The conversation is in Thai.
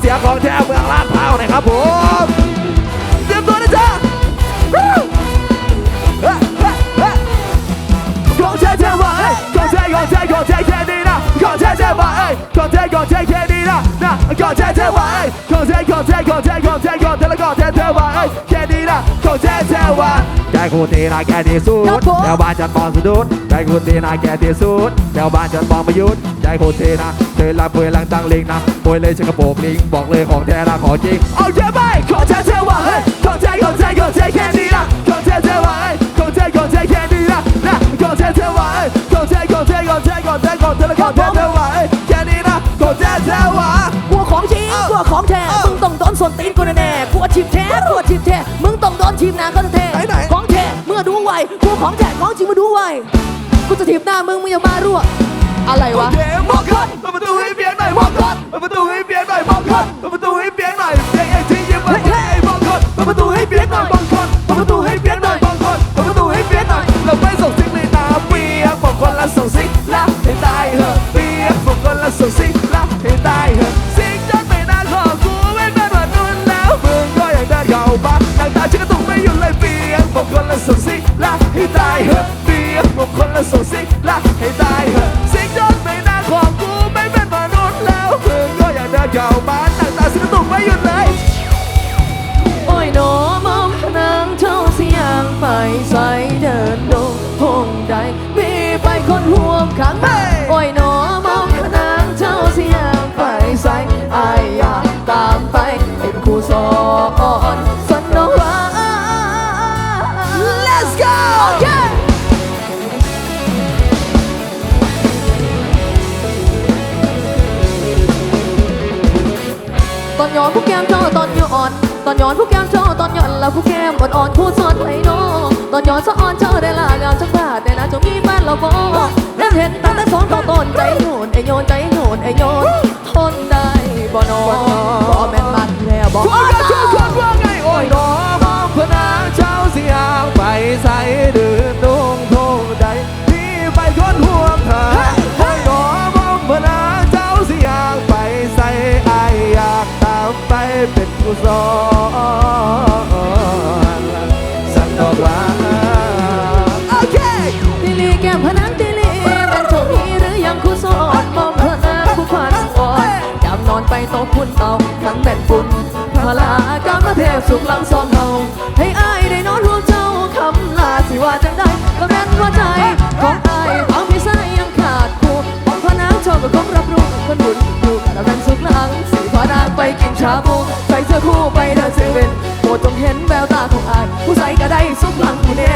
เสียงของแท้เมืองลาดพร้าวหน่อยครับผมเตรียมตัวนะจ๊ะวู้เฮ้ยเฮ้ยเฮ้ยของแท้แท้ว่าเอ้ยของแท้ของแท้ของแท้แค่นี้นะของแท้แท้ว่าเอ้ยของแท้ของแท้แค่นี้นะนะของแท้แท้ว่าเอ้ยของแท้ของแท้ของแท้ของแท้ของแท้แล้วของแท้แท้ว่าเอ้ยแค่นี้นะของแท้แท้ว่าใจกูตีนะแค่ที่สุดแถวบ้านจัดมองสุดุดใจกูตีนะแค่ที่สุดแถวบ้านจัดมองประยุทธ์ ใจกูตีนะเธอละเพื่อลังตั้งลิงนะมวยเลยชักกระโปรงลิงบอกเลยของแท้ละของจริงเอาเยอะไปของแท้แท้ว่าเอ้ยของแท้ของแท้ของแท้แค่นี้นะของแท้แท้ว่าเอ้ยของแท้ของแท้แค่นี้นะนะของแท้แท้ว่าเอ้ยของแท้ของแท้ของแท้ของแท้ของแท้และของแท้แท้ว่าเอ้ยแค่นี้นะของแท้แท้ว่ากลัวของจริงกลัวของแท้มึงต้องโดนส่วนตีนกูแน่ๆกลัวชิมแท้กลัวชิมแท้มึงต้องโดนทีมหนาก็จะแท้ไหนๆของแท้เมื่อดูไวกลัวของแท้ของจริงมาดูไวกูจะถีบหน้ามึงมึงอย่ามารั่ว อะไรวะเดี๋ยวมองคนเปิดประตูให้เปียกหน่อยมองคนเปิดประตูให้เปียกหน่อยมองคนเปิดประตูให้เปียกหน่อยเปียกไอ้ที่ยิ้มมาเฮ้ยมองคนเปิดประตูให้เปียกหน่อยมองคนเปิดประตูให้เปียกหน่อยมองคนเปิดประตูให้เปียกหน่อยเราไม่ส่งซิกเลยนะเปียกบอกคนละส่งซิกละให้ตายเหอะเปียกบอกคนละส่งซิกละให้ตายเหอะซิกจนไม่น่าขอกูไม่เป็นวันนู้นแล้วมึงก็ยังเดินเข้ามาตั้งตาฉันก็ต้องไม่หยุดเลยเปียกบอกคนละส่งซิกละให้ตายเหอะ ตอนย้อนผู้แก้มเจ้าตอนย้อนตอนย้อนผู้แก้มเจ้าตอนย้อนแล้วผู้แก้มอ่อนอ่อนคู่สอนไว้องตอนย้อนสะอ่อนเจ้าได้ลางามจังบาดได้นะจะมีแฟนเราบ่เล่นเห็นตั้งแต่สองต่อต้นใจหนู กุศลสันดอกว่าโอเคติลีแก้มพนังติลีแม่นเจ้ามีหรือยังคู่สอนมองเธอหน้าผู้ควานสอนยามนอนไปโต๊ะพุ่นเตาทั้งแม่นปุ่นพลากามเทพสุขลังซ้อนเฮาให้อายได้นอนร่วมเจ้าคำลาสิว่าจังได้ ไปกินชาบูใส่เสื้อคู่ไปเดินเซเว่นโปรดจงเห็นแววตาของอาย ผู้ใส่ก็ได้สุขหลังผู้แน่